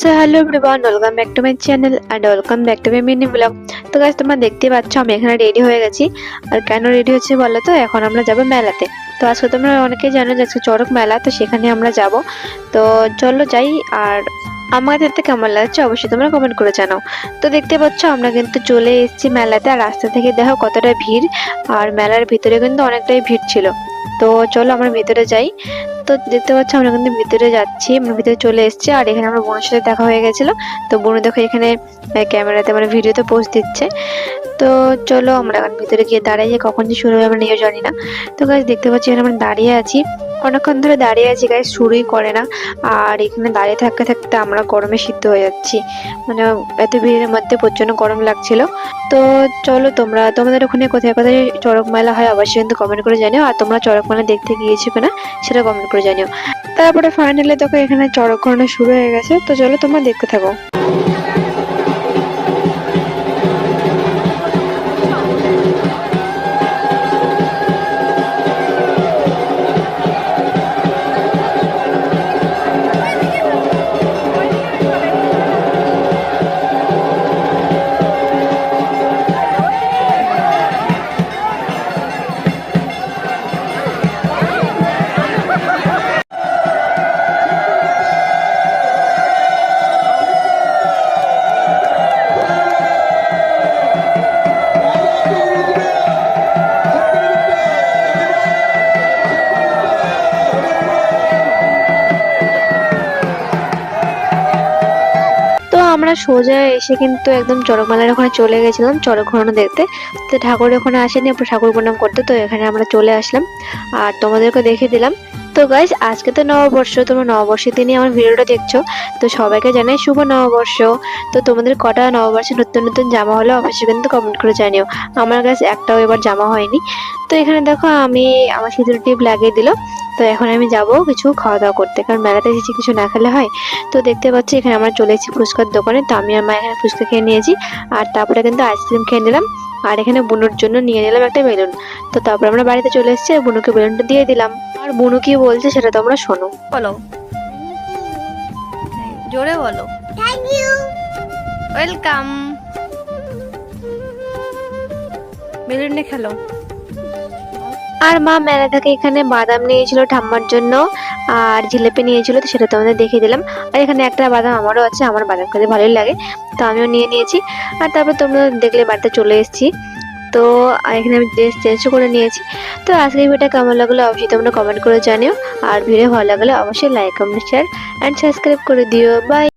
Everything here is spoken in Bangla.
So hello everyone welcome back to my channel and welcome back to my mini blog তো গাছ তোমরা দেখতে পাচ্ছ, আমি এখানে রেডি হয়ে গেছি। আর কেন রেডি হচ্ছে বলো তো? এখন আমরা যাব মেলাতে। তো আজকে তোমরা অনেকেই জানো যে আজকে চড়ক মেলা, তো সেখানে আমরা যাব। তো চলো যাই, আর আমাদের দেখতে কেমন লাগছে অবশ্যই তোমরা কমেন্ট করে জানাও। তো দেখতে পাচ্ছ, আমরা কিন্তু চলে এসেছি মেলাতে, আর রাস্তা থেকে দেখো কতটা ভিড়। আর মেলার ভিতরে কিন্তু অনেকটাই ভিড় ছিল। তো চলো আমরা ভিতরে যাই। তো দেখতে পাচ্ছ আমরা কিন্তু ভিতরে যাচ্ছি, আমরা ভিতরে চলে এসেছি আর এখানে আমার বোনের সাথে দেখা হয়ে গেছিল। তো বোন দেখো এখানে ক্যামেরাতে মানে ভিডিওতে পোস্ট দিচ্ছে। তো চলো আমরা এখন ভিতরে গিয়ে দাঁড়াই যে কখন যে শুরু হবে আমরা নিজেও জানি না। তো গাছ দেখতে পাচ্ছি এখানে আমরা দাঁড়িয়ে আছি। অনেকক্ষণ ধরে দাঁড়িয়ে আছি গাছ শুরুই করে না। আর এখানে দাঁড়িয়ে থাকতে থাকতে আমরা গরমে সিদ্ধ হয়ে যাচ্ছি। মানে এত ভিড়ের মধ্যে প্রচণ্ড গরম লাগছিল। তো চলো তোমরা, তোমাদের ওখানে কোথায় কোথায় চড়ক মেলা হয় অবশ্যই কিন্তু কমেন্ট করে জানিও। আর তোমরা চড়ক মেলা দেখতে গিয়েছো কিনা, সেটা কমেন্ট করে জানিও। তারপরে ফাইনালি দেখো এখানে চড়ক ঘোরানো শুরু হয়ে গেছে। তো চলো তোমরা দেখতে থাকো। আমরা সোজা এসে কিন্তু একদম চড়ক মেলার ওখানে চলে গেছিলাম, চড়ক ঘোরানো দেখতে। তো ঠাকুর ওখানে আসেনি, আমরা ঠাকুর প্রণাম করতে, তো এখানে আমরা চলে আসলাম। আর তোমাদেরকে দেখে দিলাম। তো গাইজ আজকে তো নববর্ষ, তোমরা নববর্ষের দিনই আমার ভিডিওটা দেখছ। তো সবাইকে জানাই শুভ নববর্ষ। তো তোমাদের কটা নববর্ষে নতুন নতুন জামা হলো অবশ্যই কিন্তু কমেন্ট করে জানিও। আমার গাছ একটাও এবার জামা হয়নি। তো এখানে দেখো আমি আমার সিঁদুর টিপ লাগিয়ে দিল। তো এখন আমি যাব কিছু খাওয়া দাওয়া করতে কারণ মেলাতে এসেছি কিছু না খেলে হয়। তো দেখতে পাচ্ছি এখানে আমরা চলে এসেছি ফুচকার দোকানে তো আমি আর মা এখানে ফুচকা খেয়ে নিয়েছি। আর তারপরে কিন্তু আইসক্রিম খেয়ে নিলাম। আর এখানে বুনুর জন্য নিয়ে নিলাম একটা বেলুন। তো তারপর আমরা বাড়িতে চলে এসেছি আর বুনুকে বেলুনটা দিয়ে দিলাম। আর বুনু কি বলছে সেটা তো আমরা শোনো। বলো। জোরে বলো। থ্যাংক ইউ ওয়েলকাম বেলুনে খেলো। আর মা মেলা থেকে এখানে বাদাম নিয়েছিল ঠাম্মার জন্য, আর জিলেপি নিয়েছিল, তো সেটা তোমাদের দেখিয়ে দিলাম। আর এখানে একটা বাদাম আমারও আছে, আমার বাদাম খেতে ভালোই লাগে, তো আমিও নিয়ে নিয়েছি। আর তারপর তোমরা দেখলে বাড়িতে চলে এসেছি। তো এখানে আমি ড্রেস চেঞ্জও করে নিয়েছি। তো আজকের ভিডিওটা কেমন লাগল অবশ্যই তোমরা কমেন্ট করে জানিও। আর ভিডিও ভালো লাগলে অবশ্যই like comment share and subscribe করে দিও। বাই